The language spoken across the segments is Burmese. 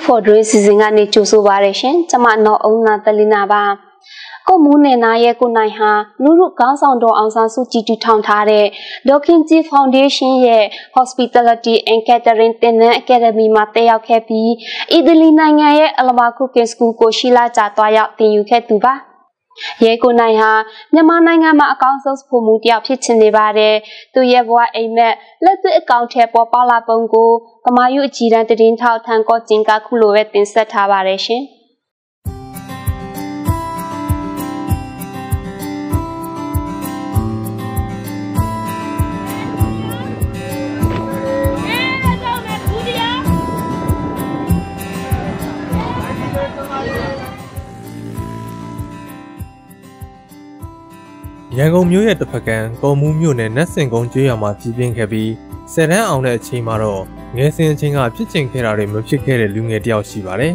Youth for Dream စီစဉ်ကနေကြိုဆိုပါရရှင်။ကျွန်မနော်အုံနာတလီနာပါ။ကိုမူးနေနာရဲ့ကိုနိုင်ဟာလူလူကောင်းဆောင်တော်အောင်ဆန်းစုကြည်တူထောင်ထားတဲ့ Dokinji Foundation ရဲ့ Hospitality and Catering တင်နန်း Academy မှာတက်ရောက်ခဲ့ပြီးအီတလီနိုင်ငံရဲ့ Alma Cooking School ကိုရှိလာကြသွားရောက်သင်ယူခဲ့သူပါ။ ရဲကိုနိုင်ဟာမြန်မာနိုင်ငံမှာအကောင့်ဆုံးဖို့မှုတယောက်ဖြစ်ချင်နေပါတယ်။သူရဲ့ဘဝအိမ်မက်လက်သစ်အကောင့်ထဲပေါ်ပေါလာပုံကိုကမာယုအကြီးတန်းတည်င်းထောက်ထန်ကောကျင်ကခုလိုပဲတင်ဆက်ထားပါတယ်ရှင်။ ရန်ကုန်မြို့ရဲ့တစ်ဖက်ကကုံမှုမြို့နယ်နတ်စင်ကုန်းကျေးရွာမှာကြီးပြင်းခဲ့ပြီးဆယ်တန်းအောင်တဲ့အချိန်မှာတော့ငယ်စဉ်အချိန်ကဖြစ်ချင်ခဲ့တာတွေမဖြစ်ခဲ့တဲ့လူငယ်တယောက်ရှိပါတယ်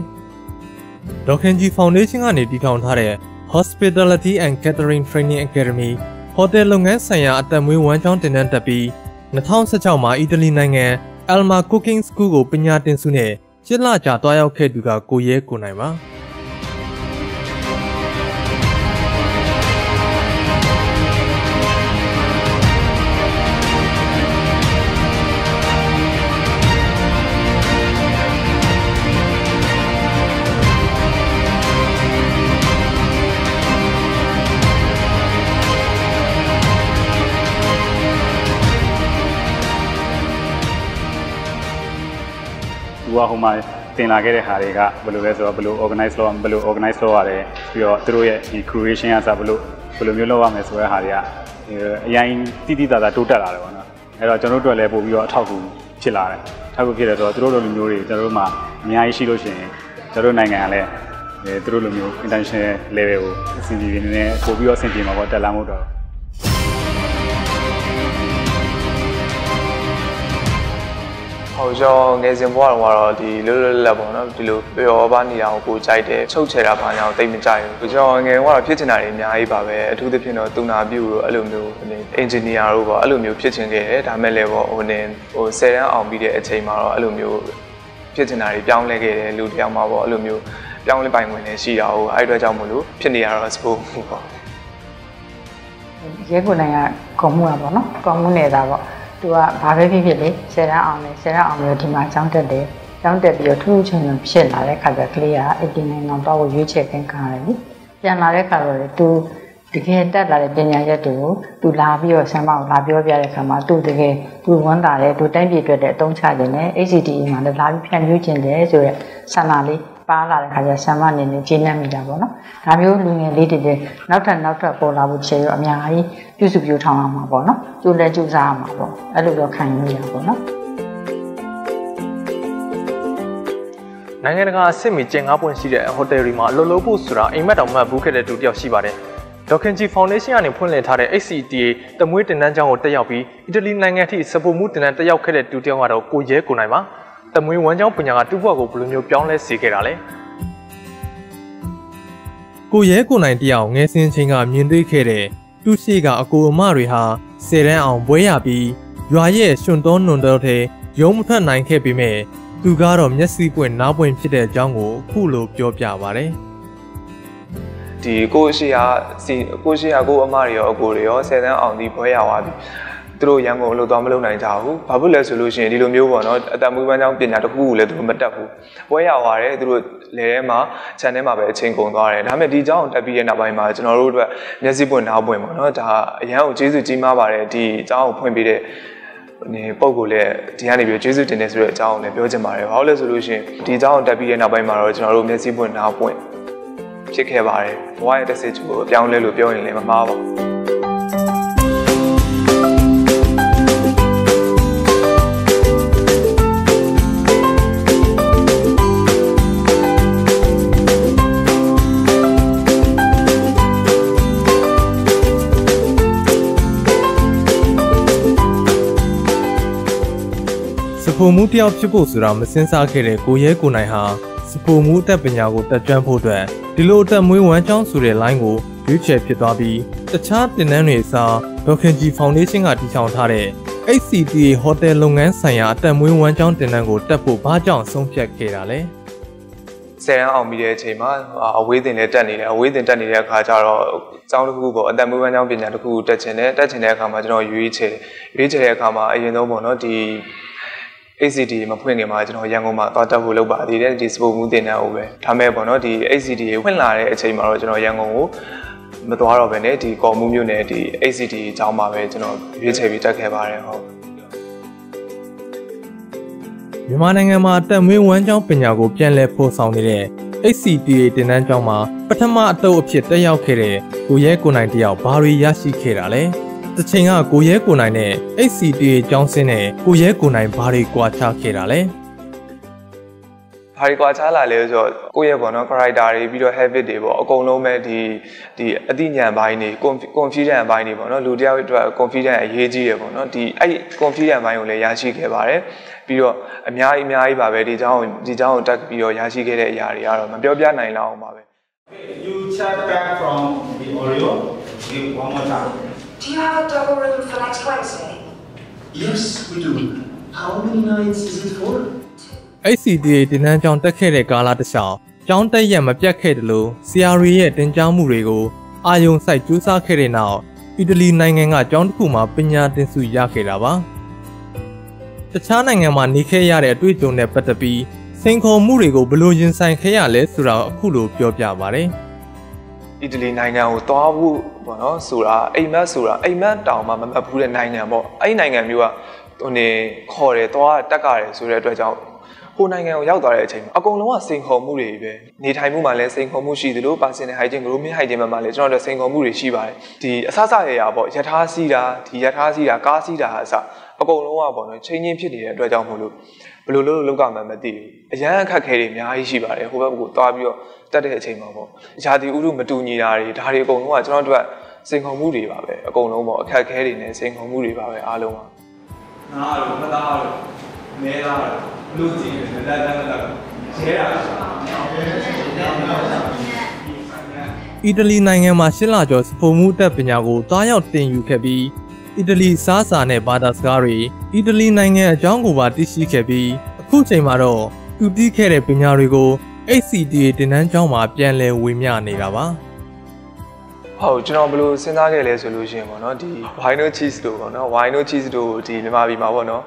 ။ဒေါခင်ဂျီဖောင်ဒေးရှင်းကနေတည်ထောင်ထားတဲ့ Hospitality and Catering Training Academy ဟိုတယ်လုပ်ငန်းဆိုင်ရာအသက်မွေးဝမ်းကျောင်းတင်တန်းတက်ပြီး2016မှာအီတလီနိုင်ငံ Alma Cooking School ကိုပညာသင်ဆုနဲ့ရှစ်လကြာတွားရောက်ခဲ့သူကကိုရဲကိုနိုင်ပါ။ ဟိုမှာတင်လာခဲ့တဲ့ဟာတွေကဘယ်လိုလဲဆိုတော့ဘယ်လို organize လုပ်ဘယ်လို organize လုပ်ရတယ်ပြီးတော့သူတို့ရဲ့ဒီ creation ကစားဘယ်လိုဘယ်လိုမျိုးလုပ်ရမယ်ဆိုတဲ့ဟာတွေကအရင်တိတိတသာတိုးတက်လာတယ်ပေါ့နော်အဲ့တော့ကျွန်တော်တို့အတွက်လည်းပို့ပြီးတော့အထောက်အကူဖြစ်လာတယ်အထောက်အကူဖြစ်တယ်ဆိုတော့သူတို့လိုမျိုးတွေကျွန်တော်တို့မှာအများကြီးရှိလို့ရှိရင်ကျွန်တော်တို့နိုင်ငံကလည်းအဲသူတို့လိုမျိုး international level ကိုအဆင်ပြေနေနေပို့ပြီးတော့အဆင်ပြေမှာပေါ့တက်လာမှုတော့ ဟုတ်ကျော်ငယ်စဉ်ဘဝတော့ကတော့ဒီလွတ်လွတ်လပ်ပေါ့နော်ဒီလိုပျော်ပါနေတာကိုကိုကြိုက်တယ်ချုပ်ချယ်တာဘာညာကိုတိတ်မကြိုက်ဘူးကျော်ငယ်ကတော့ဖြစ်ချင်တာတွေအများကြီးပါပဲအထူးသဖြင့်တော့တူနာပြုတို့အဲ့လိုမျိုးအင်ဂျင်နီယာတို့ပေါ့အဲ့လိုမျိုးဖြစ်ချင်ခဲ့တယ်ဒါမဲ့လည်းပေါ့ဟိုနေဟို10တန်းအောင်ပြီးတဲ့အချိန်မှာတော့အဲ့လိုမျိုးဖြစ်ချင်တာတွေပြောင်းလဲခဲ့တယ်လူတယောက်မှာပေါ့အဲ့လိုမျိုးပြောင်းလဲပိုင်ဝင်နေရှိတာဟုတ်အဲ့အတွက်ကြောင့်မို့လို့ဖြစ်နေရတော့ sport ပေါ့ရဲကိုနိုင်ကကော်မှုอ่ะပေါ့နော်ကော်မှုနေတာပေါ့ သူကဘာပဲဖြစ်ဖြစ်လေဆယ်တန်းအောင်လေဆယ်တန်းအောင်ပြီးတော့ဒီမှာကျောင်းတက်တယ်ကျောင်းတက်ပြီးတော့ထူးထူးချွန်ချွန်ဖြစ်လာတဲ့ခါကျကလေးက18နိုင်ငံတော့ရွေးချယ်ခင်းခံရတယ်လေပြန်လာတဲ့ခါတော့လေသူတကယ်တက်လာတဲ့ပညာရက်တွေကိုသူလာပြီးတော့ဆမ်မကိုလာပြောပြတဲ့ခါမှာသူတကယ်သူဝန်တာတယ်သူတိုင်းပြည်အတွက်တဲ့အသုံးချခြင်းနဲ့ HCTE မှာလည်းလာပြီးဖြန့်ဖြူးခြင်းတယ်ဆိုရက်ဆန္ဒလေး ပါလာတဲ့ခါကျဆမ်မအနေနဲ့ကျေနပ်မိတာပေါ့နော်ဒါမျိုးလူငယ်လေးတွေနောက်ထပ်နောက်ထပ်ပေါ်လာဖို့ခြေရောအများကြီးပြုစုပြောထောင်းအောင်မှာပေါ့နော်ကျိုးလဲကျိုးစားအောင်မှာပေါ့အဲ့လိုတော့ခံယူရပါပေါ့နော်နိုင်ငံတကာအဆင့်မီကျင်ငါးပွင့်ရှိတဲ့ဟိုတယ်တွေမှာအလုပ်လုပ်ဖို့ဆိုတာအိမ်မက်တောင်မှတ်ဘူးခဲ့တဲ့သူတယောက်ရှိပါတယ်ဒေါခင်ဂျီဖောင်ဒေးရှင်းကနေဖွင့်လှစ်ထားတဲ့ HCTA တမွေးတင်တန်းကျောင်းကိုတက်ရောက်ပြီးအီတလီနိုင်ငံထိစပိုမှုတင်တန်းတက်ရောက်ခဲ့တဲ့သူတယောက်ကတော့ကိုရဲကိုနိုင်ပါ တမွေးဝမ်းကျောင်းပညာကတူဘွားကိုဘယ်လိုမျိုးပြောင်းလဲစေခဲ့တာလဲကိုရဲကိုနိုင်တယောက်ငယ်စဉ်ချင်းကမြင်တွေ့ခဲ့တဲ့သူရှိကအကိုအမတွေဟာဆယ်တန်းအောင်ပွဲရပြီးရွာရဲ့ရှင်တော်နွန်တော်ထဲရုံးမထွက်နိုင်ခဲ့ပေမဲ့သူကတော့မျက်စိပွင့်နားပွင့်ဖြစ်တဲ့အကြောင်းကိုအခုလိုပြောပြပါဗျ။ဒီကိုရှိရာစီကိုရှိရာကိုအမတွေရောအကိုတွေရောဆယ်တန်းအောင်ဒီပွဲရသွားပြီ။ သူတို့ရန်ကုန်လို့တော့မလုပ်နိုင်ကြဘူး။ဘာဖြစ်လဲဆိုလို့ရှိရင်ဒီလိုမျိုးပေါ့နော်အတမွေးပန်းချောင်းပညာတစ်ခုခုလည်းသူတို့မတက်ဘူး။ပွဲရသွားတယ်သူတို့လေထဲမှာ channel မှာပဲအချိန်ကုန်သွားတယ်ဒါပေမဲ့ဒီအကြောင်းတက်ပြီးတဲ့နောက်ပိုင်းမှာကျွန်တော်တို့အတွက်မျက်စိပွင့်နားပွင့်ပေါ့နော်ဒါအရန်ကိုကျေးဇူးကြီးမားပါတယ်ဒီအကြောင်းကိုဖွင့်ပေးတဲ့နေပုံကိုလည်းဒီကနေပြီးကျေးဇူးတင်တယ်ဆိုတဲ့အကြောင်းကိုလည်းပြောချင်ပါတယ်။ဘာလို့လဲဆိုလို့ရှိရင်ဒီအကြောင်းကိုတက်ပြီးတဲ့နောက်ပိုင်းမှာတော့ကျွန်တော်တို့မျက်စိပွင့်နားပွင့်ဖြစ်ခဲ့ပါတယ်။ဘဝရဲ့တစ်စိတ်ကိုအပြောင်းလဲလို့ပြောရင်လည်းမမှားပါဘူး။ ဖိုမှုတယောက်ဖြစ်ဖို့ဆိုတာမစင်စားခဲ့တဲ့ကိုရဲကိုနိုင်ဟာစဖိုမှုအသက်ပညာကိုတက်ကြွဖို့အတွက်ဒီလိုအသက်မွေးဝမ်းကျောင်းဆိုတဲ့ line ကိုရွေးချယ်ဖြစ်သွားပြီးတခြားတင်နန်းတွေအစားဒေါခင်ဂျီဖောင်ဒေးရှင်းကတည်ထောင်ထားတဲ့ HCTA ဟိုတယ်လုပ်ငန်းဆိုင်ရာအသက်မွေးဝမ်းကျောင်းတင်နန်းကိုတက်ဖို့ဘာကြောင့်ဆုံးဖြတ်ခဲ့တာလဲဆယ်ရန်အောင်ပြီးတဲ့အချိန်မှာအဝေးတင်လည်းတက်နေတယ်အဝေးတင်တက်နေတဲ့အခါကျတော့ကျောင်းတစ်ခုပေါ့အတန်မွေးပန်းကျောင်းပညာတစ်ခုတက်ချင်တယ်တက်ချင်တဲ့အခါမှာကျွန်တော်ရွေးချယ်ရွေးချယ်တဲ့အခါမှာအရင်ဆုံးပေါ့နော်ဒီ ACD မဖွင့်ခင်မှာကျွန်တော်ရန်ကုန်မှာသွားတက်ဖို့လုပ်ပါသေးတယ်ဒီ sport မှုတင်တဲ့ဟိုပဲဒါမဲ့ပေါ့နော်ဒီ ACD ဖွင့်လာတဲ့အချိန်မှာတော့ကျွန်တော်ရန်ကုန်ကိုမသွားတော့ဘဲနဲ့ဒီကော်မှုမျိုးနဲ့ဒီ ACD အကြောင်းမှာပဲကျွန်တော်ရွေးချယ်ပြီးတက်ခဲ့ပါတယ်ဟုတ်မြန်မာနိုင်ငံမှာတက်မွေးဝမ်းကျောင်းပညာကိုပြန်လည်ဖော်ဆောင်နေတဲ့ HCTA တင်နန်းကျောင်းမှာပထမအတုပ်အဖြစ်တက်ရောက်ခဲ့တဲ့ကိုရဲကိုနိုင်တယောက်ဘာတွေရရှိခဲ့တာလဲ။ တစ်ချိန်ကကိုရဲကိုနိုင်နဲ့ HCTA ကျောင်းဆင်းတဲ့ကိုရဲကိုနိုင်ဘာတွေကွာခြားခဲ့တာလဲ။ဘာတွေကွာခြားလာလဲဆိုတော့ကိုယ့်ရဲ့ပေါ့နော် character တွေပြီးတော့ habit တွေပေါ့အကုန်လုံးပဲဒီဒီအသိဉာဏ်ပိုင်းတွေ confidence ပိုင်းတွေပေါ့နော်လူတယောက်အတွက် confidence အရေးကြီးတယ်ပေါ့နော်ဒီအဲ့ confidence ပိုင်းကိုလည်းရရှိခဲ့ပါတယ်ပြီးတော့အများကြီးအများကြီးပါပဲဒီเจ้าဒီเจ้าကိုတက်ပြီးတော့ရရှိခဲ့တဲ့အရာတွေကတော့မပြောပြနိုင်လောက်အောင်ပါပဲ You chat back from the Oreo. Give one more time. Do you have a double room for next Wednesday? Yes, we do. How many nights is it for? HCTA တင်နန်းကျောင်းတက်ခဲ့တဲ့ကာလတစ်လျှောက်ကျောင်းတက်ရက်မပြတ်ခဲ့တယ်လို့ဆရာတွေရဲ့တင်ကြားမှုတွေကိုအာယုံစိုက်ကြိုးစားခဲ့တဲ့နောက်အီတလီနိုင်ငံကကျောင်းတစ်ခုမှာပညာသင်ဆုရခဲ့တာပါတခြားနိုင်ငံမှာနေခဲ့ရတဲ့အတွေ့အကြုံနဲ့ပတ်သက်ပြီးစိန်ခေါ်မှုတွေကိုဘယ်လိုရင်ဆိုင်ခဲ့ရလဲဆိုတာအခုလိုပြောပြပါဗျ။ အီတလီနိုင်ငံကိုသွားဖို့ပေါ့နော်ဆိုတာအိမ်မက်ဆိုတာအိမ်မက်တောင်မှမမှတ်ဘူးတဲ့နိုင်ငံပေါ့အဲ့ဒီနိုင်ငံမျိုးကဟိုနေခေါ်တယ်သွားတက်ကြတယ်ဆိုတဲ့အတွက်ကြောင့်ဟိုနိုင်ငံကိုရောက်သွားတဲ့အချိန်မှာအကုန်လုံးကစိန်ခေါ်မှုတွေပဲနေထိုင်မှုမှာလည်းစိန်ခေါ်မှုရှိသလို personal hygiene grooming hygiene မှာလည်းကျွန်တော်တို့စိန်ခေါ်မှုတွေရှိပါတယ်ဒီအဆအဆရရပေါ့ယထာစီးတာဒီယထာစီးတာကားစီးတာအစအကုန်လုံးကပေါ့နော်ချင်းချင်းဖြစ်နေတဲ့အတွက်ကြောင့်မို့လို့ ဘယ်လိုလုပ်လို့လောက်ကမှမသိဘူးအရန်အခက်ခဲတွေအများကြီးရှိပါတယ်ဟိုဘက်ကိုသွားပြီးတော့တက်တဲ့အချိန်မှာပေါ့ယာတီဥရုမတူညီတာတွေဒါတွေအကုန်လုံးကကျွန်တော်တို့ကစိန်ခေါ်မှုတွေပါပဲအကုန်လုံးပေါ့အခက်ခဲတွေနဲ့စိန်ခေါ်မှုတွေပါပဲအားလုံးပါနားလို့မသားလို့မဲသားလို့လူကြည့်တယ်လက်လက်လက်ရဲတာအီတလီနိုင်ငံမှာရှစ်လကျော်စပုံမှုအတတ်ပညာကိုတားရောက်တင်ယူခဲ့ပြီး အီတလီစားစာနဲ့ဘာသာစကားတွေအီတလီနိုင်ငံအကြောင်းကိုပါသိရှိခဲ့ပြီးအခုချိန်မှာတော့သူတည်ခဲ့တဲ့ပညာတွေကို HCTA တင်နန်းကျောင်းမှာပြန်လည်ဝေမျှနေတာပါဟုတ်ကျွန်တော်ဘယ်လိုစဉ်းစားခဲ့လဲဆိုလို့ရှိရင်ပေါ့နော်ဒီ wino cheese တို့ပေါ့နော် wino cheese တို့ဒီမြန်မာပြည်မှာပေါ့နော်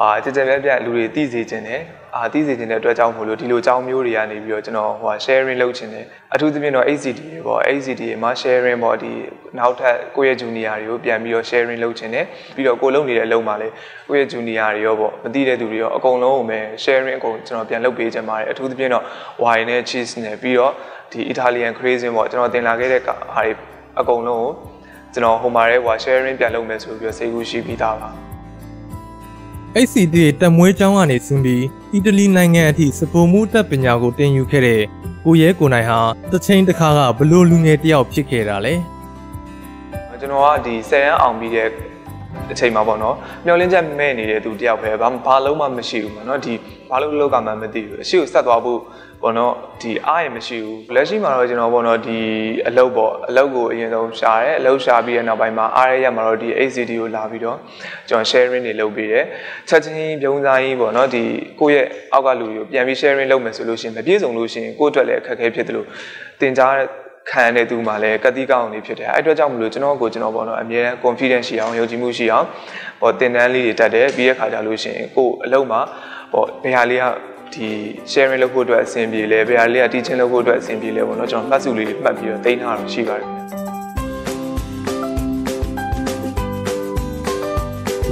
အာကြကြပြက်ပြက်လူတွေသိစေခြင်းတယ် အာသိစေခြင်းတဲ့အတွက်ကြောင့်မို့လို့ဒီလိုအကြောင်းမျိုးတွေကနေပြီးတော့ကျွန်တော်ဟို sharing လုပ်ခြင်းတယ်အထူးသဖြင့်တော့ ACD တွေပေါ့ ACD မှာ sharing ပေါ့ဒီနောက်ထပ်ကိုယ့်ရဲ့ junior တွေကိုပြန်ပြီးတော့ sharing လုပ်ခြင်းတယ်ပြီးတော့ကိုလုပ်နေတဲ့အလုပ်မှာလည်းကိုယ့်ရဲ့ junior တွေရောပေါ့မသိတဲ့သူတွေရောအကုန်လုံးကိုပဲ sharing အကုန်ကျွန်တော်ပြန်လုပ်ပေးခြင်းပါတယ်အထူးသဖြင့်တော့ wine နဲ့ cheese နဲ့ပြီးတော့ဒီ Italian crazy ပေါ့ကျွန်တော်တင်လာခဲ့တဲ့ဟာတွေအကုန်လုံးကိုကျွန်တော်ဟိုမှာရဲဟို sharing ပြန်လုပ်မယ်ဆိုပြီးတော့စိတ်ကူးရှိပြီးသားပါ HCTA တက်မွေးကျောင်းကနေဆင်းပြီး အီတလီနိုင်ငံအထိစပုံမှုအတတ်ပညာကိုတင်ယူခဲ့တဲ့ကိုရဲကိုနိုင်ဟာတစ်ချိန်တစ်ခါကဘလို့လူငယ်တယောက်ဖြစ်ခဲ့တာလဲကျွန်တော်ကဒီ10ရန်အောင်ပြီးတဲ့အချိန်မှာပေါ့နော်မျောလင်းချက်မဲ့နေတဲ့သူတယောက်ပဲဘာဘာလုံးမှမရှိဘူးပေါ့နော်ဒီဘာလို့လောက်ကမှမသိဘူးအရှိကိုဆက်သွားဖို့ ပေါ့နော်ဒီအားရမရှိဘူးလက်ရှိမှာတော့ကျွန်တော်ပေါ့နော်ဒီအလုပ်ပေါ့အလုပ်ကိုအရင်ဆုံးရှာတယ်အလုပ်ရှာပြီးတဲ့နောက်ပိုင်းမှာအားရရမှာတော့ဒီ ACD ကိုလာပြီးတော့ကျွန်တော် sharing တွေလုပ်ပေးတယ်ချက်ချင်းပြုံးစားကြီးပေါ့နော်ဒီကိုယ့်ရဲ့အောက်ကလူတွေကိုပြန်ပြီး sharing လုပ်မယ်ဆိုလို့ရှိရင်မပြည့်စုံလို့ရှိရင်ကိုယ့်အတွက်လည်းအခက်အခဲဖြစ်တယ်လို့တင်ကြားခံရတဲ့သူမှလည်းကတိကောင်းနေဖြစ်တယ်အဲ့အတွက်ကြောင့်မလို့ကျွန်တော်ကိုကျွန်တော်ပေါ့နော်အမြဲတမ်း confidence ရှိအောင်ယုံကြည်မှုရှိအောင်ပေါ့တင်တန်းလေးတွေတက်တယ်ပြီးတဲ့ခါကျလို့ရှိရင်ကိုယ်အလုံးမှာပေါ့ဘယ်ဟာလေးက ဒီ sharing လုပ်ဖို့အတွက်အဆင်ပြေလဲဘယ်ဟာလေးက teaching လုပ်ဖို့အတွက်အဆင်ပြေလဲပေါ့နော်ကျွန်တော်မှတ်စုလေးတွေမှတ်ပြီးတော့တင်ထားတာရှိပါတယ်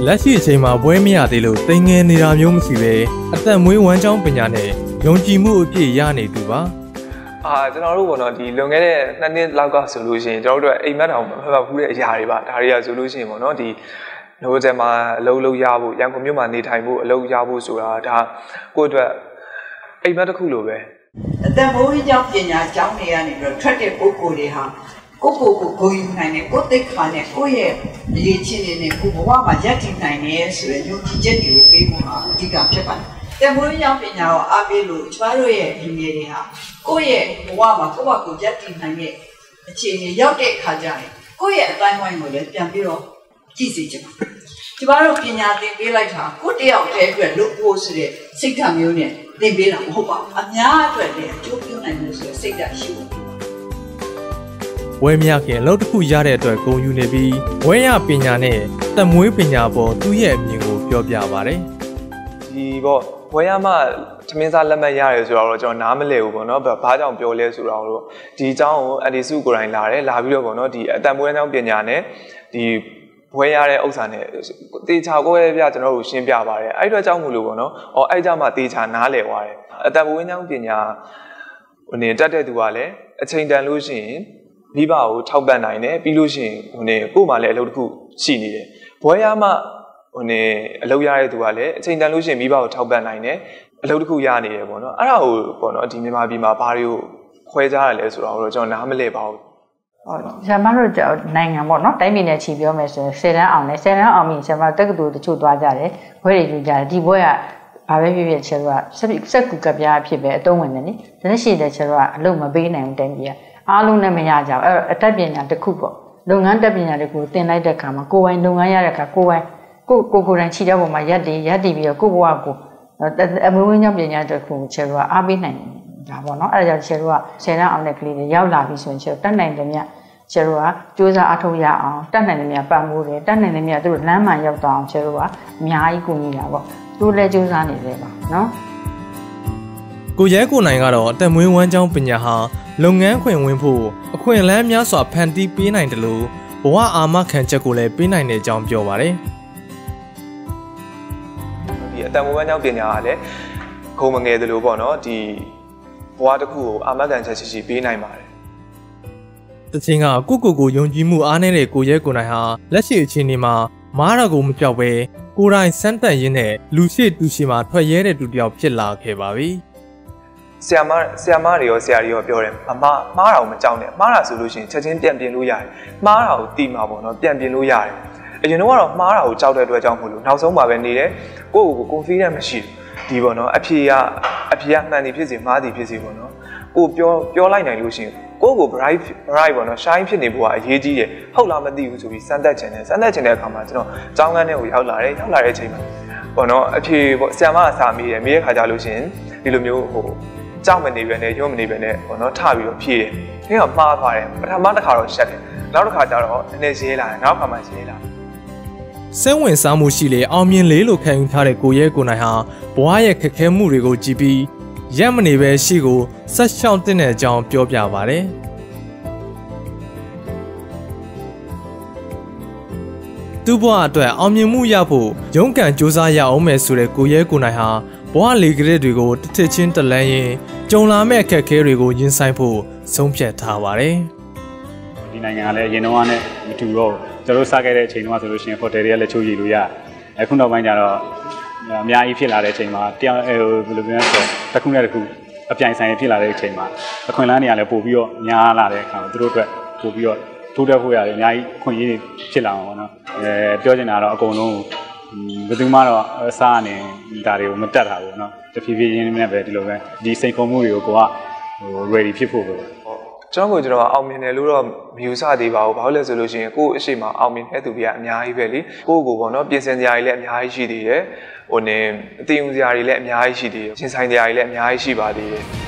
လက်ရှိအချိန်မှာပွဲမရသေးလို့တိမ်ငယ်နေတာမျိုးမရှိပဲအသက်မွေးဝမ်းကျောင်းပညာနဲ့ယုံကြည်မှုအပြည့်ရနေသူပါအာကျွန်တော်တို့ပေါ့နော်ဒီလွန်ခဲ့တဲ့နှစ်နှစ်လောက်ကဆိုလို့ရှိရင်ကျွန်တော်တို့အိမ်မက်တောင်မဖတ်ဘူးတဲ့အရာတွေပါဒါတွေကဆိုလို့ရှိရင်ပေါ့နော်ဒီနိုဝတယ်မှာအလုပ်လုပ်ရဖို့ရန်ကုန်မြို့မှာနေထိုင်ဖို့အလုပ်ရဖို့ဆိုတာဒါကိုယ့်အတွက် အိမ်မက်တစ်ခုလိုပဲအတန်မိုးကြီးကြောင့်ပညာကျောင်းတွေကနေပြီးတော့ထွက်တဲ့ပုဂ္ဂိုလ်တွေဟာကိုယ့်ကိုယ်ကိုဂုဏ်ယူနိုင်တယ်ကိုယ့်သိက္ခာနဲ့ကိုယ့်ရဲ့အရေးချင်းတွေနဲ့ကိုယ်ဘဝမှာရည်တည်နိုင်တယ်ဆိုတဲ့ယုံကြည်ချက်တွေကိုပေးဖို့ဟာအဓိကဖြစ်ပါတယ်။တန်မိုးကြီးကြောင့်ပညာကိုအားပေးလို့ကျမတို့ရဲ့လူငယ်တွေဟာကိုယ့်ရဲ့ဘဝမှာကိုယ့်ဘာကိုယ်ရည်တည်နိုင်တဲ့အခြေအနေရောက်တဲ့အခါကျရင်ကိုယ့်ရဲ့အတိုင်းဝိုင်းကိုလည်းပြန်ပြီးတော့ကြည့်စေချင်ပါတယ်။ကျမတို့ပညာသင်ပေးလိုက်တာကိုယ့်တယောက်တည်းအတွက်လုပ်ဖို့ဆိုတဲ့စိတ်ဓာတ်မျိုးနဲ့ သင်ပေးတာမဟုတ်ပါဘူးအများအတွက်လည်းအကျိုးပြုနိုင်လို့ဆိုစိတ်ဓာတ်ရှိဖို့ဝဲမရခင်အလုပ်တစ်ခုရတဲ့အတွက်ဂုဏ်ယူနေပြီးဝဲရပညာနဲ့တက်မွေးပညာပေါ်သူ့ရဲ့အမြင်ကိုပြောပြပါဗျ။ဒီပေါ့ဘွဲရမသမင်းစားလက်မှတ်ရတယ်ဆိုတော့ကျွန်တော်နားမလည်ဘူးပေါ့နော်ဘာဘာကြောင့်ပြောလဲဆိုတော့ဒီအကြောင်းကိုအန်ဒီစုကိုယ်တိုင်လာတယ်လာပြီးတော့ပေါ့နော်ဒီအတန်ပွဲအကြောင်းပညာနဲ့ဒီ ဘွဲရတဲ့ဥစ္စာနဲ့တေချာကိုရဲ့ပြကျွန်တော်တို့ရှင်းပြပါတယ်အဲ့အတွက်ကြောင့်မို့လို့ပေါ့နော်အော်အဲ့ကြောင့်မှတေချာနားလည်သွားတယ်အတန်ပွဲအကြောင်းပညာဟိုနေတက်တဲ့သူကလည်းအချိန်တန်လို့ရှိရင်မိဘကိုထောက်ပံ့နိုင်တယ်ပြီးလို့ရှိရင်ဟိုနေကို့မှာလည်းအလုပ်တစ်ခုရှိနေတယ်ဘွဲရမဟိုနေအလုပ်ရတဲ့သူကလည်းအချိန်တန်လို့ရှိရင်မိဘကိုထောက်ပံ့နိုင်တယ်အလုပ်တစ်ခုရနေတယ်ပေါ့နော်အဲ့ဒါကိုပေါ့နော်ဒီမြန်မာပြည်မှာဘာတွေကိုခွဲခြားရလဲဆိုတော့ကျွန်တော်နားမလည်ပါဘူးဟုတ် ဆရာမတို့ကြောင့်နိုင်ငံပေါ့နော်တိုင်းပြည်နဲ့ချီပြောမယ်ဆိုရင်10တန်းအောင်လဲ10တန်းအောင်ပြီဆရာမတက္ကသိုလ်တချို့သွားကြတယ်ဘွဲတွေယူကြတယ်ဒီဘွဲကဘာပဲဖြစ်ဖြစ်ဆရာတို့ကစက်စက်ကူကပြားဖြစ်ပဲအတုံးဝင်တယ်နိဒါနဲ့ရှိတဲ့ဆရာတို့ကအလုပ်မပေးနိုင်ဘူးတိုင်းပြည်ကအားလုံးနဲ့မရကြဘူးအဲ့တော့အတတ်ပညာတစ်ခုပေါ့လုပ်ငန်းတက်ပညာတွေကိုသင်လိုက်တဲ့အခါမှာကိုယ်ပိုင်လုပ်ငန်းရတဲ့အခါကိုယ်ပိုင်ကိုကိုကိုယ်တိုင်ခြေတဲ့ပုံမှာရက်တည်ရက်တည်ပြီးတော့ကိုယ့်ဘဝကိုအမွေးဝင်းကြောင့်ပညာတစ်ခုဆရာတို့ကအားပေးနိုင်တယ် ဒါပေါ့နော်အဲ့ဒါကြောင့်ဆရာတို့ကဆယ်တန်းအောင်တဲ့ကလေးတွေရောက်လာပြီဆိုရင်ဆရာတို့တတ်နိုင်တယ်မြတ်ကျတို့ကစူးစမ်းအထောက်ရအောင်တတ်နိုင်တယ်များပံ့ပိုးတယ်တတ်နိုင်တယ်များသူတို့လမ်းမှန်ရောက်တော့အောင်ကျတို့ကအများကြီးကူညီတာပေါ့သူလည်းစူးစမ်းနေတယ်ပါနော်ကိုရဲကိုနိုင်ကတော့အသက်မွေးဝမ်းကြောင်းပညာဟာလုပ်ငန်းခွင်ဝင်ဖို့အခွင့်အလမ်းများစွာဖန်တီးပေးနိုင်တယ်လို့ဘဝအာမခံချက်ကိုလည်းပေးနိုင်တဲ့အကြောင်းပြောပါတယ်ဒီအတန်မိုးဝမ်းကြောင်းပညာကလည်းခုံမငယ်သလိုပေါ့နော်ဒီ ဘဝတစ်ခုကိုအာမခံချက်ရှိရှိပေးနိုင်ပါတယ်။တချင်းကကိုကိုကိုယုံကြည်မှုအားနည်းတဲ့ကိုရဲကိုနိုင်ဟာလက်ရှိအခြေအနေမှာမားတာကိုမပြောက်ပဲကိုယ်တိုင်စမ်းသပ်ရင်းနဲ့လူရှိတူရှိမှာထွက်ရဲတဲ့သူတစ်ယောက်ဖြစ်လာခဲ့ပါပြီ။ဆရာမဆရာမတွေရောဆရာတွေရောပြောတယ်အမမှားတာကိုမကြောက်နဲ့မှားတာဆိုလို့ရှိရင်ချက်ချင်းပြန်ပြင်လို့ရတယ်မှားတာကိုတီးမှာပေါ့နော်ပြန်ပြင်လို့ရတယ်အရင်တော့ကတော့မှားတာကိုကြောက်တဲ့အတွက်ကြောင့်မို့လို့နောက်ဆုံးမှာပဲနေတယ်ကိုယ့်ကိုယ်ကို confidence မရှိဘူး ဒီပေါ့နော်အဖြေကအဖြေကမှန်တယ်ဖြစ်စီမှားတယ်ဖြစ်စီပေါ့နော်ကိုပြောပြောလိုက်နိုင်လို့ရှိရင်ကိုယ့်ကို bright bright ပေါ့နော် shine ဖြစ်နေဖို့ကအရေးကြီးတယ်ဟုတ်လားမသိဘူးဆိုပြီးစမ်းသပ်ချင်တယ်စမ်းသပ်ချင်တဲ့အခါမှာကျွန်တော်ကျောင်းကန်းထဲကိုရောက်လာတယ်ရောက်လာတဲ့အချိန်မှာပေါ့နော်အဖြေပေါ့ဆရာမကစာမေးတယ်မေးတဲ့ခါကျလို့ရှိရင်ဒီလိုမျိုးဟိုကြောက်မနေပဲနဲ့ရုံမနေပဲနဲ့ပေါ့နော်ထပြီးတော့ဖြည့်တယ်။ဒီကမှားသွားတယ်ပထမတစ်ခါတော့ရှက်တယ်။နောက်တစ်ခါကျတော့နည်းနည်းရေးလာတယ်နောက်ခါမှရေးလာတယ် စဲဝင်စားမှုရှိလေအောင်မြင်လေးလို့ခံယူထားတဲ့ကိုရဲကိုနိုင်ဟာဘဝရဲ့ခက်ခဲမှုတွေကိုကြည်ပြီးရက်မနေပဲရှိကိုဆက်ရှောင်တဲ့အကြောင်းပြောပြပါဗျ။သူ့ဘဝအတွက်အောင်မြင်မှုရဖို့ရုန်းကန်စူးစမ်းရအောင်မယ်ဆိုတဲ့ကိုရဲကိုနိုင်ဟာဘဝလေကလေးတွေကိုတစ်ထစ်ချင်းတလန်းရင်ကြုံလာမဲ့အခက်အခဲတွေကိုရင်ဆိုင်ဖို့ဆုံးဖြတ်ထားပါတယ်ဒီနိုင်ငံကလည်းအရင်တော့ကနဲ့မတူတော့ဘူး ကျွန်တော်တို့စခဲ့တဲ့အချိန်တုန်းကဆိုလို့ရှိရင်ဟိုတယ်တွေကလည်းချိုးရည်လို့ရအခုနောက်ပိုင်းကျတော့အများကြီးဖြစ်လာတဲ့အချိန်မှာတရားဟိုဘယ်လိုပြောလဲဆိုတော့တစ်ခုနဲ့တစ်ခုအပြိုင်ဆိုင်ဖြစ်လာတဲ့အချိန်မှာအခွင့်အလမ်းတွေကလည်းပို့ပြီးတော့များလာတဲ့အခါမှာသူတို့အတွက်ပို့ပြီးတော့ထိုးတက်ဖို့ရတယ်အများကြီးအခွင့်အရေးတွေဖြစ်လာမှာပေါ့နော်အဲပြောချင်တာတော့အကုန်လုံးဘယ်သူမှတော့စားနေဒါတွေကိုမတက်တာဘူးเนาะတဖြည်းဖြည်းချင်းနဲ့ပဲဒီလိုပဲဒီစိတ်ခုံမှုတွေကိုကိုကဟို ready ဖြစ်ဖို့ပဲ ။ဟုတ် ကျွန်တော်ကကျွန်တော်အောင်မြင်တယ်လို့တော့မယူဆသေးပါဘူး။ဘာလို့လဲဆိုလို့ရှိရင်ကိုယ့်အရှိမအောင်မြင်တဲ့သူတွေကအများကြီးပဲလေ။ကိုယ့်ကိုယ်ပေါ့နော်ပြင်ဆင်စရာတွေလည်းအများကြီးရှိသေးတယ်။ဟိုနေအသိဉာဏ်စရာတွေလည်းအများကြီးရှိသေးတယ်။ရှင်းဆိုင်စရာတွေလည်းအများကြီးရှိပါသေးတယ်။